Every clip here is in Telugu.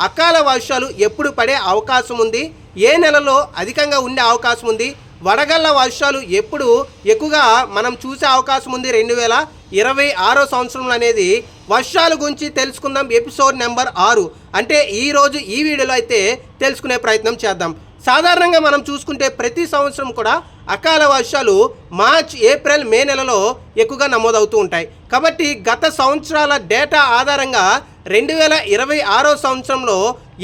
అకాల వర్షాలు ఎప్పుడు పడే అవకాశం ఉంది? ఏ నెలలో అధికంగా ఉండే అవకాశం ఉంది? వడగళ్ళ వర్షాలు ఎప్పుడు ఎక్కువగా మనం చూసే అవకాశం ఉంది? రెండు వేల ఇరవై ఆరో సంవత్సరంలో అనేది వర్షాల గురించి తెలుసుకుందాం. ఎపిసోడ్ నెంబర్ ఆరు. అంటే ఈరోజు ఈ వీడియోలో అయితే తెలుసుకునే ప్రయత్నం చేద్దాం. సాధారణంగా మనం చూసుకుంటే ప్రతి సంవత్సరం కూడా అకాల వర్షాలు మార్చ్ ఏప్రిల్ మే నెలలో ఎక్కువగా నమోదవుతూ ఉంటాయి. కాబట్టి గత సంవత్సరాల డేటా ఆధారంగా రెండు వేల ఇరవై ఆరో సంవత్సరంలో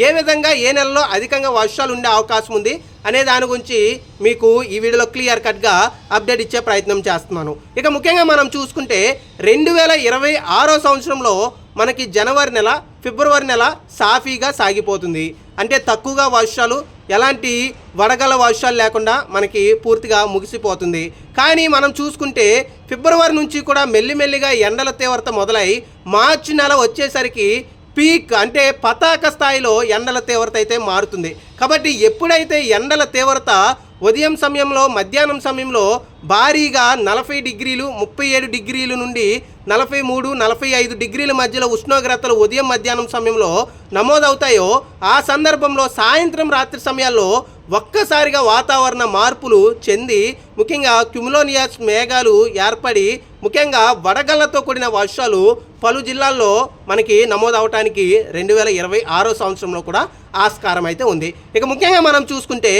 ఏ విధంగా ఏ నెలలో అధికంగా వర్షాలు ఉండే అవకాశం ఉంది అనే దాని గురించి మీకు ఈ వీడియోలో క్లియర్ కట్గా అప్డేట్ ఇచ్చే ప్రయత్నం చేస్తున్నాను. ఇక ముఖ్యంగా మనం చూసుకుంటే రెండు వేల ఇరవై ఆరో సంవత్సరంలో మనకి జనవరి నెల ఫిబ్రవరి నెల సాఫీగా సాగిపోతుంది. అంటే తక్కువగా వర్షాలు ఎలాంటి వడగల వర్షాలు లేకుండా మనకి పూర్తిగా ముగిసిపోతుంది. కానీ మనం చూసుకుంటే ఫిబ్రవరి నుంచి కూడా మెల్లిమెల్లిగా ఎండల తీవ్రత మొదలై మార్చి నెల వచ్చేసరికి పీక్ అంటే పతాక స్థాయిలో ఎండల తీవ్రత అయితే మారుతుంది. కాబట్టి ఎప్పుడైతే ఎండల తీవ్రత ఉదయం సమయంలో మధ్యాహ్నం సమయంలో భారీగా నలభై డిగ్రీలు ముప్పై ఏడు డిగ్రీలు నుండి నలభై మూడు నలభై ఐదు డిగ్రీల మధ్యలో ఉష్ణోగ్రతలు ఉదయం మధ్యాహ్నం సమయంలో నమోదవుతాయో ఆ సందర్భంలో సాయంత్రం రాత్రి సమయాల్లో ఒక్కసారిగా వాతావరణ మార్పులు చెంది ముఖ్యంగా క్యుములోనియస్ మేఘాలు ఏర్పడి ముఖ్యంగా వడగళ్ళతో కూడిన వర్షాలు పలు జిల్లాల్లో మనకి నమోదవటానికి రెండు వేల ఇరవై ఆరో సంవత్సరంలో కూడా ఆస్కారం అయితే ఉంది. ఇక ముఖ్యంగా మనం చూసుకుంటే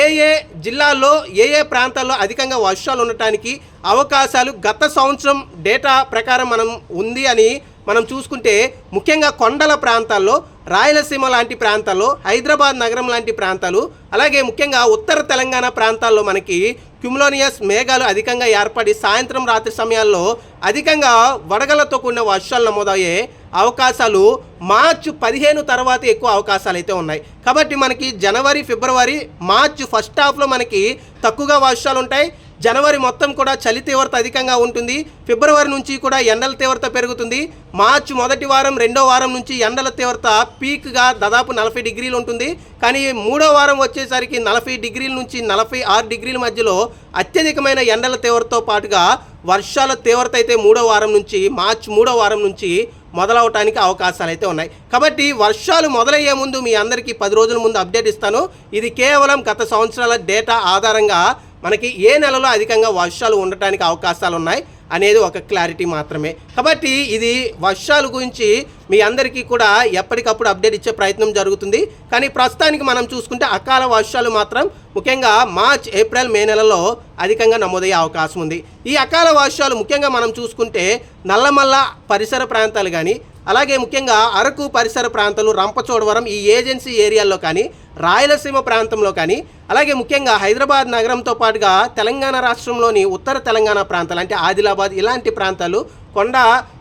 ఏ ఏ జిల్లాల్లో ఏ ఏ ప్రాంతాల్లో అధికంగా వర్షాలు ఉండటానికి అవకాశాలు గత సంవత్సరం డేటా ప్రకారం మనం ఉంది అని మనం చూసుకుంటే ముఖ్యంగా కొండల ప్రాంతాల్లో రాయలసీమ లాంటి ప్రాంతాల్లో హైదరాబాద్ నగరం లాంటి ప్రాంతాలు అలాగే ముఖ్యంగా ఉత్తర తెలంగాణ ప్రాంతాల్లో మనకి క్యుమ్లోనియస్ మేఘాలు అధికంగా ఏర్పడి సాయంత్రం రాత్రి సమయాల్లో అధికంగా వడగలతో కూడిన వర్షాలు నమోదయ్యే అవకాశాలు మార్చి పదిహేను తర్వాత ఎక్కువ అవకాశాలు అయితే ఉన్నాయి. కాబట్టి మనకి జనవరి ఫిబ్రవరి మార్చి ఫస్ట్ హాఫ్లో మనకి తక్కువగా వర్షాలు ఉంటాయి. జనవరి మొత్తం కూడా చలి తీవ్రత అధికంగా ఉంటుంది. ఫిబ్రవరి నుంచి కూడా ఎండల తీవ్రత పెరుగుతుంది. మార్చి మొదటి వారం రెండో వారం నుంచి ఎండల తీవ్రత పీక్గా దాదాపు నలభై డిగ్రీలు ఉంటుంది. కానీ మూడో వారం వచ్చేసరికి నలభై డిగ్రీల నుంచి నలభై ఆరు డిగ్రీల మధ్యలో అత్యధికమైన ఎండల తీవ్రతతో పాటుగా వర్షాల తీవ్రత అయితే మూడో వారం నుంచి మార్చి మూడో వారం నుంచి మొదలవటానికి అవకాశాలు అయితే ఉన్నాయి. కాబట్టి వర్షాలు మొదలయ్యే ముందు మీ అందరికీ పది రోజుల ముందు అప్డేట్ ఇస్తాను. ఇది కేవలం గత సంవత్సరాల డేటా ఆధారంగా మనకి ఏ నెలలో అధికంగా వర్షాలు ఉండటానికి అవకాశాలు ఉన్నాయి అనేది ఒక క్లారిటీ మాత్రమే. కాబట్టి ఇది వర్షాల గురించి మీ అందరికీ కూడా ఎప్పటికప్పుడు అప్డేట్ ఇచ్చే ప్రయత్నం జరుగుతుంది. కానీ ప్రస్తుతానికి మనం చూసుకుంటే అకాల వర్షాలు మాత్రం ముఖ్యంగా మార్చ్ ఏప్రిల్ మే నెలలో అధికంగా నమోదయ్యే అవకాశం ఉంది. ఈ అకాల వర్షాలు ముఖ్యంగా మనం చూసుకుంటే నల్లమల్ల పరిసర ప్రాంతాలు కానీ అలాగే ముఖ్యంగా అరకు పరిసర ప్రాంతాలు రంపచోడవరం ఈ ఏజెన్సీ ఏరియాల్లో కానీ రాయలసీమ ప్రాంతంలో కానీ అలాగే ముఖ్యంగా హైదరాబాద్ నగరంతో పాటుగా తెలంగాణ రాష్ట్రంలోని ఉత్తర తెలంగాణ ప్రాంతాలు అంటే ఆదిలాబాద్ ఇలాంటి ప్రాంతాలు కొండ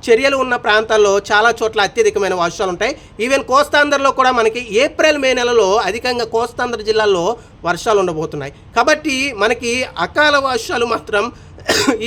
చర్యలు ఉన్న ప్రాంతాల్లో చాలా చోట్ల అత్యధికమైన వర్షాలు ఉంటాయి. ఈవెన్ కోస్తాంధ్రలో కూడా మనకి ఏప్రిల్ మే నెలలో అధికంగా కోస్తాంధ్ర జిల్లాల్లో వర్షాలు ఉండబోతున్నాయి. కాబట్టి మనకి అకాల వర్షాలు మాత్రం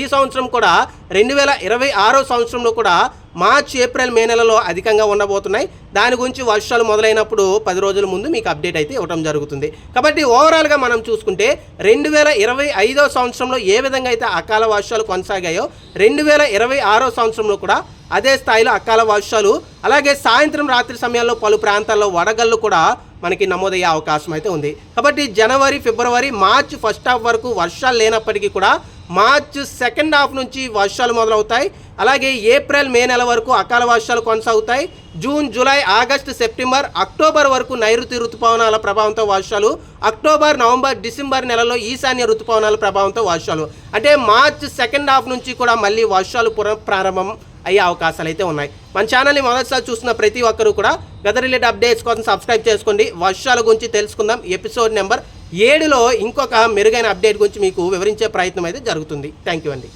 ఈ సంవత్సరం కూడా రెండు వేల ఇరవై ఆరో సంవత్సరంలో కూడా మార్చ్ ఏప్రిల్ మే నెలలో అధికంగా ఉండబోతున్నాయి. దాని గురించి వర్షాలు మొదలైనప్పుడు పది రోజుల ముందు మీకు అప్డేట్ అయితే ఇవ్వడం జరుగుతుంది. కాబట్టి ఓవరాల్గా మనం చూసుకుంటే రెండు వేల ఇరవై ఐదో సంవత్సరంలో ఏ విధంగా అయితే అకాల వర్షాలు కొనసాగాయో రెండు వేల ఇరవై ఆరో సంవత్సరంలో కూడా అదే స్థాయిలో అకాల వర్షాలు అలాగే సాయంత్రం రాత్రి సమయాల్లో పలు ప్రాంతాల్లో వడగళ్ళు కూడా మనకి నమోదయ్యే అవకాశం అయితే ఉంది. కాబట్టి జనవరి ఫిబ్రవరి మార్చ్ ఫస్ట్ హాఫ్ వరకు వర్షాలు లేనప్పటికీ కూడా మార్చ్ సెకండ్ హాఫ్ నుంచి వర్షాలు మొదలవుతాయి. అలాగే ఏప్రిల్ మే నెల వరకు అకాల వర్షాలు కొనసాగుతాయి. June July August September October వరకు నైరుతి రుతుపవనాల ప్రభావంతో వర్షాలు. అక్టోబర్ నవంబర్ డిసెంబర్ నెలలో ఈశాన్య రుతుపవనాల ప్రభావంతో వర్షాలు. అంటే మార్చ్ సెకండ్ హాఫ్ నుంచి కూడా మళ్ళీ వర్షాలు పునః ప్రారంభం అయ్యే అవకాశాలు అయితే ఉన్నాయి. మన ఛానల్ని మొదటిసారి చూస్తున్న ప్రతి ఒక్కరూ కూడా గత రిలేటెడ్ అప్డేట్స్ కోసం సబ్స్క్రైబ్ చేసుకోండి. వర్షాల గురించి తెలుసుకుందాం. ఎపిసోడ్ నెంబర్ ఏడులో ఇంకొక మెరుగైన అప్డేట్ గురించి మీకు వివరించే ప్రయత్నం అయితే జరుగుతుంది. థ్యాంక్ యూ అండి.